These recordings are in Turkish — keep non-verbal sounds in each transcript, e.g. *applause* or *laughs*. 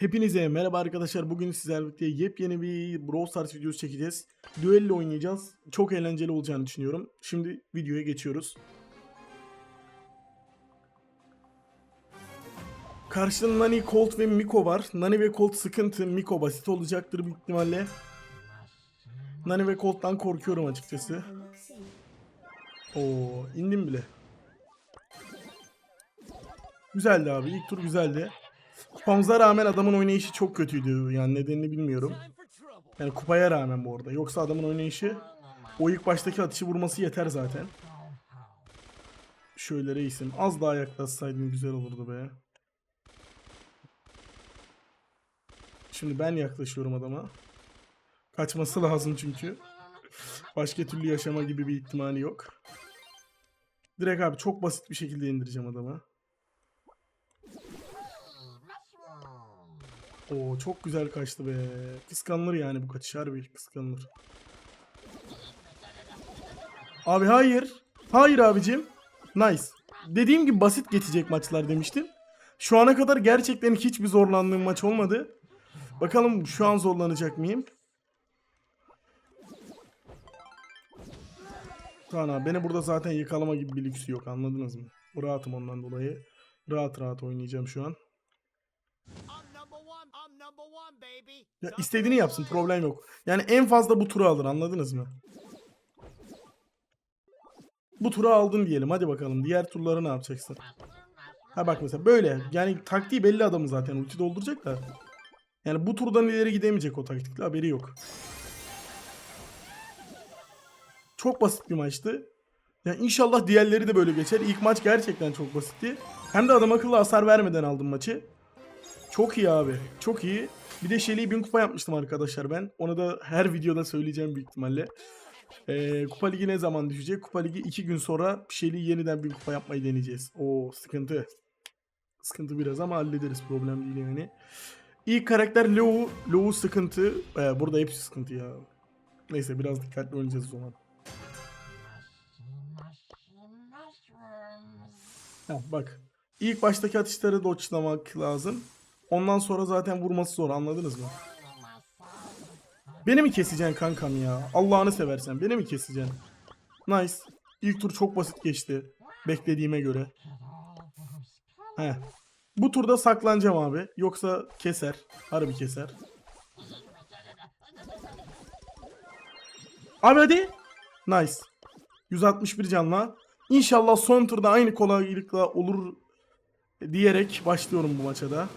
Hepinize merhaba arkadaşlar. Bugün sizlerle yepyeni bir Brawl Stars videosu çekeceğiz. Düello oynayacağız. Çok eğlenceli olacağını düşünüyorum. Şimdi videoya geçiyoruz. Karşıda Nani, Colt ve Miko var. Nani ve Colt sıkıntı. Miko basit olacaktır büyük ihtimalle. Nani ve Colt'tan korkuyorum açıkçası. Oo, indim bile. Güzeldi abi. İlk tur güzeldi. Kupamıza rağmen adamın oynayışı çok kötüydü. Yani nedenini bilmiyorum. Yani kupaya rağmen bu arada. Yoksa adamın oynayışı o ilk baştaki atışı vurması yeter zaten. Şöyle reisim. Az daha yaklaşsaydın güzel olurdu be. Şimdi ben yaklaşıyorum adama. Kaçması lazım çünkü. Başka türlü yaşama gibi bir ihtimali yok. Direkt abi çok basit bir şekilde indireceğim adamı. Oo çok güzel kaçtı be. Kıskanılır yani bu kaçış harbi kıskanılır. Abi hayır. Hayır abicim. Nice. Dediğim gibi basit geçecek maçlar demiştim. Şu ana kadar gerçekten hiçbir zorlandığım maç olmadı. Bakalım şu an zorlanacak mıyım? Abi, beni burada zaten yakalama gibi bir lüksü yok anladınız mı? Rahatım ondan dolayı. Rahat rahat oynayacağım şu an. Ya istediğini yapsın problem yok. Yani en fazla bu turu alır anladınız mı? Bu turu aldın diyelim hadi bakalım diğer turları ne yapacaksın? Ha bak mesela böyle yani taktiği belli adamı zaten ulti dolduracak da. Yani bu turdan ileri gidemeyecek o taktikle haberi yok. Çok basit bir maçtı. Ya inşallah diğerleri de böyle geçer. İlk maç gerçekten çok basitti. Hem de adam akıllı hasar vermeden aldım maçı. Çok iyi abi. Çok iyi. Bir de Shelly'yi 1000 kupa yapmıştım arkadaşlar ben. Onu da her videoda söyleyeceğim büyük ihtimalle. Ee, kupa ligi ne zaman düşecek? Kupa ligi 2 gün sonra Shelly'yi yeniden 1000 kupa yapmayı deneyeceğiz. O sıkıntı. Sıkıntı biraz ama hallederiz. Problem değil yani. İlk karakter Low. Low sıkıntı. Ee, burada hepsi sıkıntı ya. Neyse biraz dikkatli oynayacağız o zaman. Ha, bak. İlk baştaki atışları dodge'lamak lazım. Ondan sonra zaten vurması zor anladınız mı? Beni mi keseceksin kankam ya? Allah'ını seversen beni mi keseceksin? Nice. İlk tur çok basit geçti. Beklediğime göre. He. Bu turda saklanacağım abi. Yoksa keser. Harbi keser. Abi hadi. Nice. 161 canla. İnşallah son turda aynı kolaylıkla olur diyerek başlıyorum bu maça da.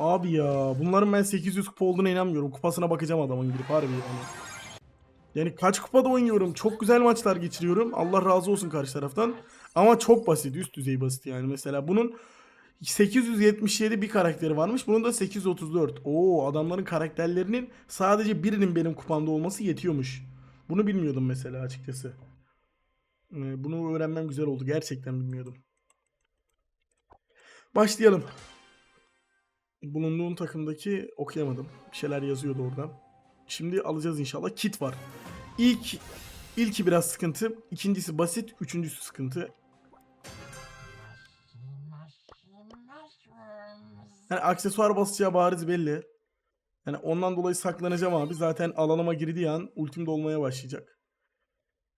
Abi ya bunların ben 800 kupa olduğuna inanmıyorum. Kupasına bakacağım adamın girip harbi yani. Yani kaç kupada oynuyorum. Çok güzel maçlar geçiriyorum. Allah razı olsun karşı taraftan. Ama çok basit. Üst düzey basit yani. Mesela bunun 877 bir karakteri varmış. Bunun da 834. Oo adamların karakterlerinin sadece birinin benim kupamda olması yetiyormuş. Bunu bilmiyordum mesela açıkçası. Ee, Bunu öğrenmem güzel oldu. Gerçekten bilmiyordum. Başlayalım. Bulunduğum takımdaki okuyamadım. Bir şeyler yazıyordu orada. Şimdi alacağız inşallah. Kit var. İlk ilki biraz sıkıntı. ikincisi basit. Üçüncüsü sıkıntı. Yani aksesuar basacağı bariz belli. Yani ondan dolayı saklanacağım abi. Zaten alanıma girdiği an ultim dolmaya başlayacak.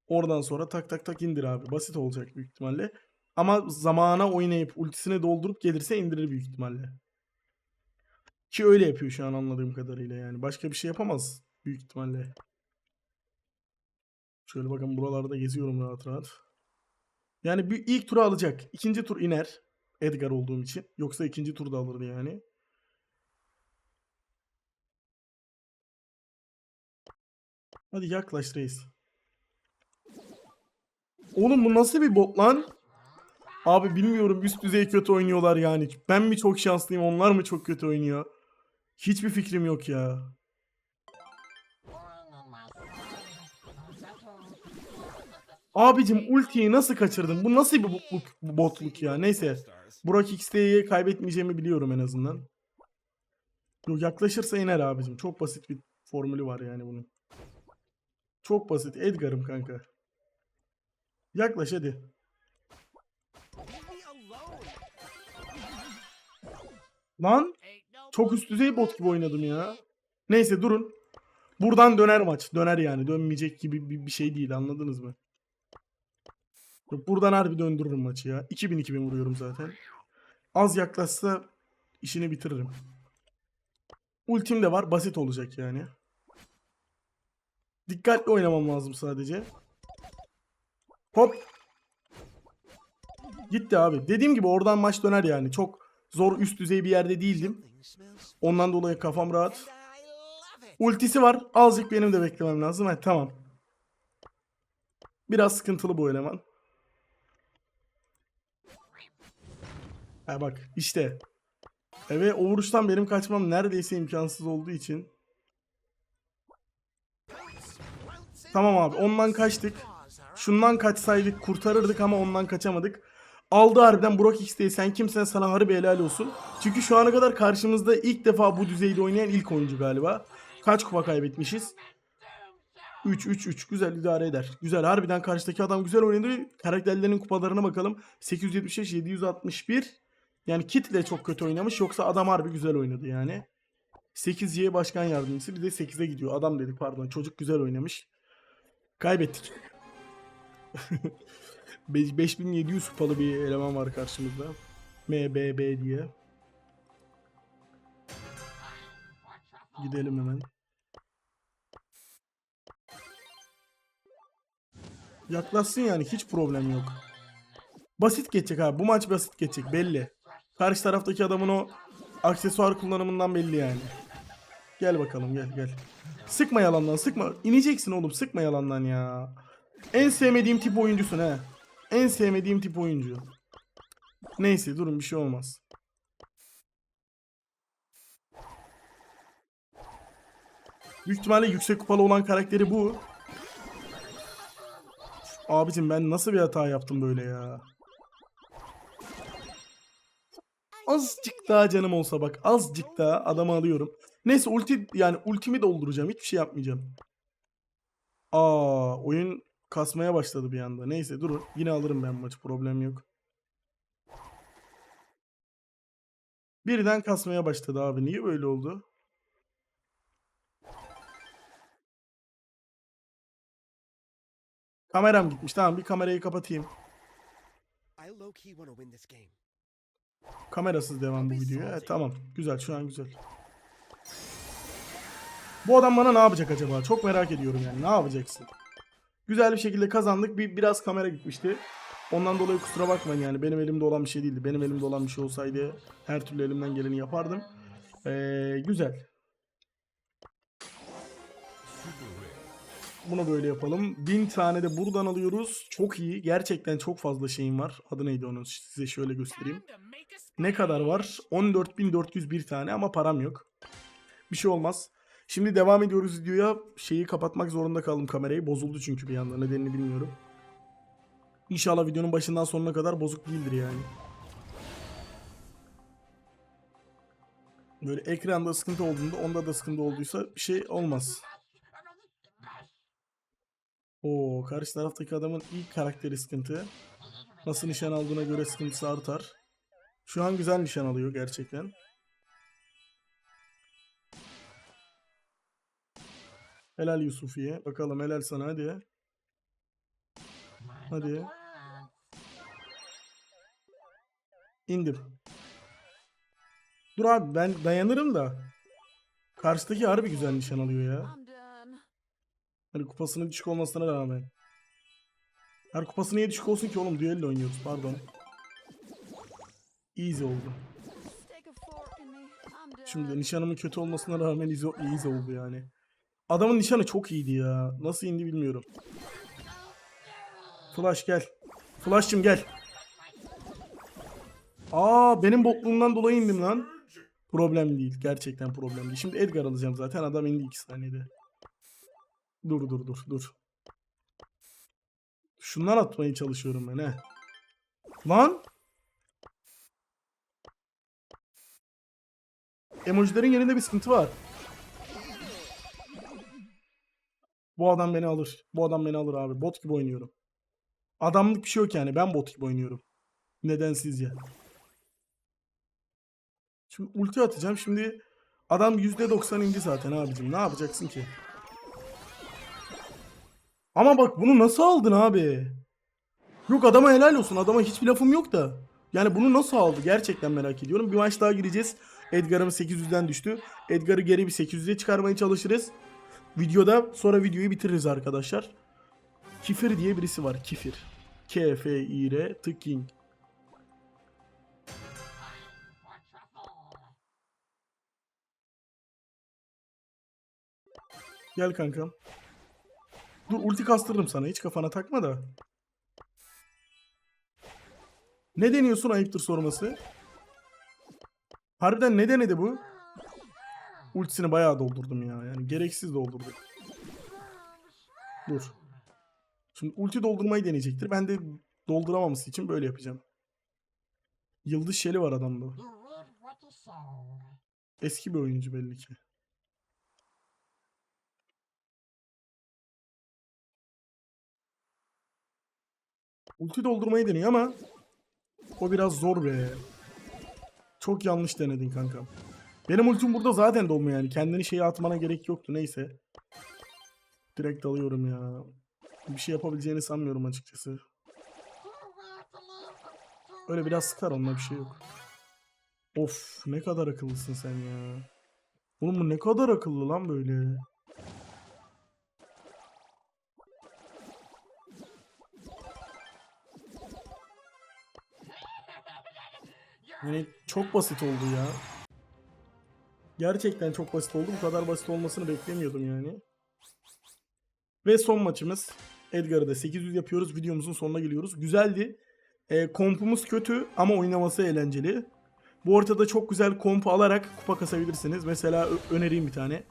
Oradan sonra tak tak tak indir abi. Basit olacak büyük ihtimalle. Ama zamana oynayıp ultisini doldurup gelirse indirir büyük ihtimalle. Ki öyle yapıyor şu an anladığım kadarıyla yani. Başka bir şey yapamaz büyük ihtimalle. Şöyle bakın buralarda geziyorum rahat rahat. Yani bir ilk turu alacak. İkinci tur iner. Edgar olduğum için. Yoksa ikinci turda alırdı yani. Hadi yaklaş reis. Oğlum bu nasıl bir bot lan? Abi bilmiyorum üst düzey kötü oynuyorlar yani. Ben mi çok şanslıyım onlar mı çok kötü oynuyor? Hiçbir fikrim yok ya. Abicim ultiyi nasıl kaçırdın? Bu nasıl bir botluk, botluk ya? Neyse. Burak XT'yi kaybetmeyeceğimi biliyorum en azından. Yok yaklaşırsa iner abicim. Çok basit bir formülü var yani bunun. Çok basit. Edgar'ım kanka. Yaklaş hadi. Lan çok üst düzey bot gibi oynadım ya. Neyse durun. Buradan döner maç. Döner yani. Dönmeyecek gibi bir, şey değil anladınız mı? Yok, buradan harbi döndürürüm maçı ya. 2000-2000 vuruyorum zaten. Az yaklaşsa işini bitiririm. Ultim de var. Basit olacak yani. Dikkatli oynamam lazım sadece. Hop. Gitti abi. Dediğim gibi oradan maç döner yani. Çok zor üst düzey bir yerde değildim. Ondan dolayı kafam rahat. Ultisi var. Azıcık benim de beklemem lazım. Ha, tamam. Biraz sıkıntılı bu eleman. Ha bak işte. E ve o vuruştan benim kaçmam neredeyse imkansız olduğu için. Tamam abi ondan kaçtık. Şundan kaçsaydık kurtarırdık ama ondan kaçamadık. Aldı harbiden Brock X'teyi sen kimsen sana harbi helal olsun. Çünkü şu ana kadar karşımızda ilk defa bu düzeyde oynayan ilk oyuncu galiba. Kaç kupa kaybetmişiz? 3 3 3 güzel idare eder. Güzel harbiden karşıdaki adam güzel oynadı. Karakterlerinin kupalarına bakalım. 875 761. Yani Kit de çok kötü oynamış yoksa adam harbi güzel oynadı yani. 8Y başkan yardımcısı bir de 8'e gidiyor. Adam dedik pardon çocuk güzel oynamış. Kaybettik. *laughs* Be- 5700 kupalı bir eleman var karşımızda. MBB diye. Gidelim hemen. Yaklaşsın yani hiç problem yok. Basit geçecek abi. Bu maç basit geçecek belli. Karşı taraftaki adamın o aksesuar kullanımından belli yani. Gel bakalım gel gel. Sıkma yalandan sıkma. İneceksin oğlum sıkma yalandan ya. En sevmediğim tip oyuncusun he. En sevmediğim tip oyuncu. Neyse durun bir şey olmaz. Büyük ihtimalle yüksek kupalı olan karakteri bu. Abicim ben nasıl bir hata yaptım böyle ya. Azıcık daha canım olsa bak azıcık daha adamı alıyorum. Neyse ulti yani ultimi dolduracağım hiçbir şey yapmayacağım. Aa oyun kasmaya başladı bir anda. Neyse durun yine alırım ben maçı problem yok. Birden kasmaya başladı abi. Niye böyle oldu? Kameram gitmiş. Tamam bir kamerayı kapatayım. Kamerasız devam bu videoya. Evet, tamam. Güzel. Şu an güzel. Bu adam bana ne yapacak acaba? Çok merak ediyorum yani. Ne yapacaksın? Güzel bir şekilde kazandık. Bir biraz kamera gitmişti. Ondan dolayı kusura bakmayın yani. Benim elimde olan bir şey değildi. Benim elimde olan bir şey olsaydı her türlü elimden geleni yapardım. Ee, güzel. Bunu böyle yapalım. Bin tane de buradan alıyoruz. Çok iyi. Gerçekten çok fazla şeyim var. Adı neydi onun? Size şöyle göstereyim. Ne kadar var? 14.401 tane ama param yok. Bir şey olmaz. Şimdi devam ediyoruz videoya. Şeyi kapatmak zorunda kaldım kamerayı. Bozuldu çünkü bir anda. Nedenini bilmiyorum. İnşallah videonun başından sonuna kadar bozuk değildir yani. Böyle ekranda sıkıntı olduğunda onda da sıkıntı olduysa bir şey olmaz. Oo, karşı taraftaki adamın ilk karakteri sıkıntı. Nasıl nişan aldığına göre sıkıntısı artar. Şu an güzel nişan alıyor gerçekten. Helal Yusufiye. Bakalım helal sana hadi. Hadi. İndim. Dur abi ben dayanırım da. Karşıdaki harbi güzel nişan alıyor ya. Hani kupasının düşük olmasına rağmen. Her kupası niye düşük olsun ki oğlum? Düello oynuyoruz pardon. Easy oldu. Şimdi nişanımın kötü olmasına rağmen easy, easy oldu yani. Adamın nişanı çok iyiydi ya. Nasıl indi bilmiyorum. Flash gel. Flash'cım gel. Aa benim botluğumdan dolayı indim lan. Problem değil. Gerçekten problem değil. Şimdi Edgar alacağım zaten. Adam indi 2 saniyede. Dur dur dur dur. Şundan atmaya çalışıyorum ben he. Lan. Emojilerin yerinde bir sıkıntı var. Bu adam beni alır. Bu adam beni alır abi. Bot gibi oynuyorum. Adamlık bir şey yok yani. Ben bot gibi oynuyorum. Neden sizce? Şimdi ulti atacağım. Şimdi adam %90 indi zaten abicim. Ne yapacaksın ki? Ama bak bunu nasıl aldın abi? Yok adama helal olsun. Adama hiçbir lafım yok da. Yani bunu nasıl aldı? Gerçekten merak ediyorum. Bir maç daha gireceğiz. Edgar'ım 800'den düştü. Edgar'ı geri bir 800'e çıkarmaya çalışırız. Videoda sonra videoyu bitiririz arkadaşlar. Kifir diye birisi var. Kifir. K-F-I-R The King. Gel kankam. Dur ulti kastırırım sana. Hiç kafana takma da. Ne deniyorsun ayıptır sorması? Harbiden ne denedi bu? Ultisini bayağı doldurdum ya. Yani gereksiz doldurdum. Dur. Şimdi ulti doldurmayı deneyecektir. Ben de dolduramaması için böyle yapacağım. Yıldız Şeli var adamda. Eski bir oyuncu belli ki. Ulti doldurmayı deniyor ama o biraz zor be. Çok yanlış denedin kankam. Benim ultim burada zaten dolmuyor yani. Kendini şeye atmana gerek yoktu. Neyse. Direkt alıyorum ya. Bir şey yapabileceğini sanmıyorum açıkçası. Öyle biraz sıkar onunla bir şey yok. Of ne kadar akıllısın sen ya. Oğlum bu ne kadar akıllı lan böyle. Yani çok basit oldu ya. Gerçekten çok basit oldu. Bu kadar basit olmasını beklemiyordum yani. Ve son maçımız. Edgar'ı da 800 yapıyoruz. Videomuzun sonuna geliyoruz. Güzeldi. E, kompumuz kötü ama oynaması eğlenceli. Bu ortada çok güzel kompu alarak kupa kasabilirsiniz. Mesela önereyim bir tane.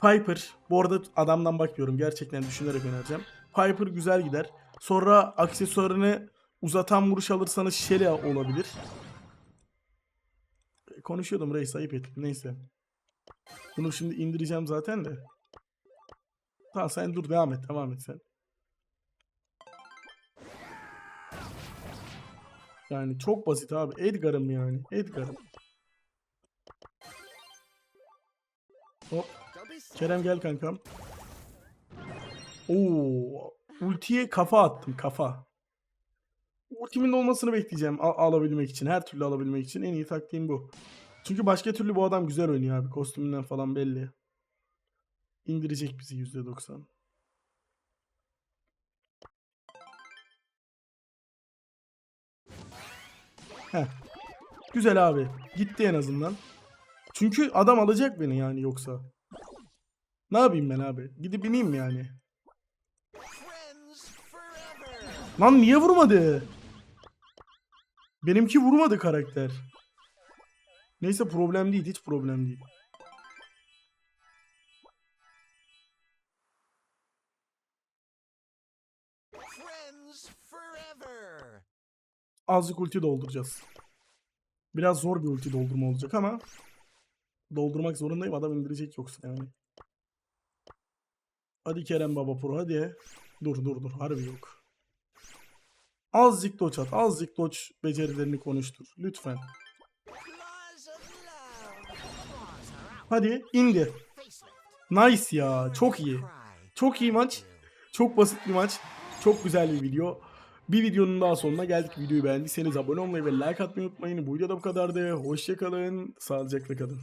Piper. Bu arada adamdan bakıyorum. Gerçekten düşünerek önereceğim. Piper güzel gider. Sonra aksesuarını uzatan vuruş alırsanız Shelly olabilir. Konuşuyordum reis ayıp ettim. Neyse. Bunu şimdi indireceğim zaten de. Tamam sen dur devam et. Devam et sen. Yani çok basit abi. Edgar'ım yani. Edgar'ım. Hop. Kerem gel kankam. Oo, ultiye kafa attım kafa. Ultimin olmasını bekleyeceğim al- alabilmek için. Her türlü alabilmek için en iyi taktiğim bu. Çünkü başka türlü bu adam güzel oynuyor abi. Kostümünden falan belli. İndirecek bizi %90. Heh. Güzel abi. Gitti en azından. Çünkü adam alacak beni yani yoksa. Ne yapayım ben abi? Gidip bineyim mi yani? Lan niye vurmadı? Benimki vurmadı karakter. Neyse problem değil. Hiç problem değil. Azıcık ulti dolduracağız. Biraz zor bir ulti doldurma olacak ama doldurmak zorundayım. Adam indirecek yoksa yani. Hadi Kerem Baba Pro hadi. Dur dur dur. Harbi yok. Azıcık doç at. Azıcık doç becerilerini konuştur. Lütfen. Hadi indi. Facelift. Nice ya. Çok iyi. Çok iyi maç. Çok basit bir maç. Çok güzel bir video. Bir videonun daha sonuna geldik. Videoyu beğendiyseniz abone olmayı ve like atmayı unutmayın. Bu videoda bu kadardı. Hoşçakalın. Sağlıcakla kalın.